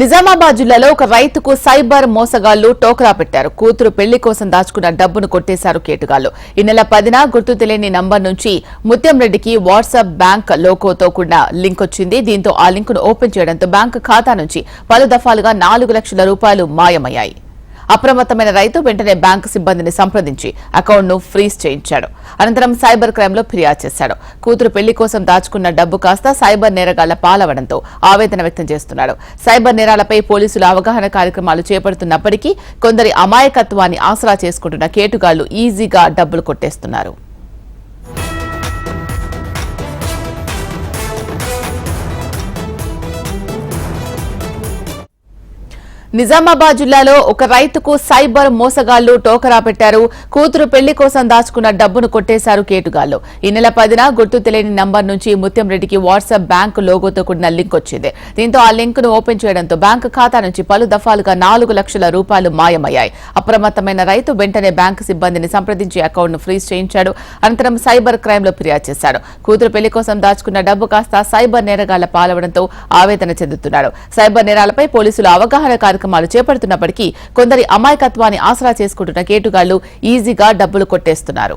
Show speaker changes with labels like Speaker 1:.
Speaker 1: నిజామాబాద్ జిల్లాలో ఒక రైతుకు సైబర్ మోసగాళ్ళు టోకరా పెట్టారు. కూతురు పెళ్ళి కోసం దాచుకున్న డబ్బును కొట్టేశారు కేటుగాళ్ళు ఈ నెల పదిన గుర్తు తెలియని నంబర్ నుంచి ముత్యం రెడ్డికి వాట్సాప్ బ్యాంక్ లోకోతో కూడిన లింక్ వచ్చింది. దీంతో ఆ లింకును ఓపెన్ చేయడంతో బ్యాంక్ ఖాతా నుంచి పలు దఫాలుగా నాలుగు లక్షల రూపాయలు మాయమయ్యాయి. అప్రమత్తమైన రైతు వెంటనే బ్యాంకు సిబ్బందిని సంప్రదించి అకౌంట్ను ఫ్రీజ్ చేయించాడు. అనంతరం సైబర్ క్రైమ్లో ఫిర్యాదు చేశాడు. కూతురు పెళ్ళి కోసం దాచుకున్న డబ్బు కాస్త సైబర్ నేరగాళ్ళ పాలవడంతో ఆవేదన వ్యక్తం చేస్తున్నాడు. సైబర్ నేరాలపై పోలీసులు అవగాహన కార్యక్రమాలు చేపడుతున్నప్పటికీ కొందరి అమాయకత్వాన్ని ఆసరా చేసుకుంటున్న కేటుగాళ్ళు ఈజీగా డబ్బులు కొట్టేస్తున్నారు. నిజామాబాద్ జిల్లాలో ఒక రైతుకు సైబర్ మోసగాళ్ళు టోకరా పెట్టారు. కూతురు పెళ్ళి కోసం దాచుకున్న డబ్బును కొట్టేశారు కేటుగాళ్ళు ఈ నెల పదిన గుర్తు తెలియని నంబర్ నుంచి ముత్యం రెడ్డికి వాట్సాప్ బ్యాంకు లోగోతో కూడిన లింక్ వచ్చింది. దీంతో ఆ లింక్ను ఓపెన్ చేయడంతో బ్యాంకు ఖాతా నుంచి పలు దఫాలుగా నాలుగు లక్షల రూపాయలు మాయమయ్యాయి. అప్రమత్తమైన రైతు వెంటనే బ్యాంకు సిబ్బందిని సంప్రదించి అకౌంట్ను ఫ్రీజ్ చేయించాడు. అనంతరం సైబర్ క్రైమ్లో ఫిర్యాదు చేశాడు. కూతురు పెళ్ళి కోసం దాచుకున్న డబ్బు కాస్త సైబర్ నేరగాళ్ళ పాలవడంతో ఆవేదన చెందుతున్నాడు. సైబర్ నేరాలపై పోలీసులు అవగాహన కార్యక్రమాలు చేపడుతున్నప్పటికీ కొందరి అమాయకత్వాన్ని ఆసరా చేసుకుంటున్న కేటుగాళ్ళు ఈజీగా డబ్బులు కొట్టేస్తున్నారు.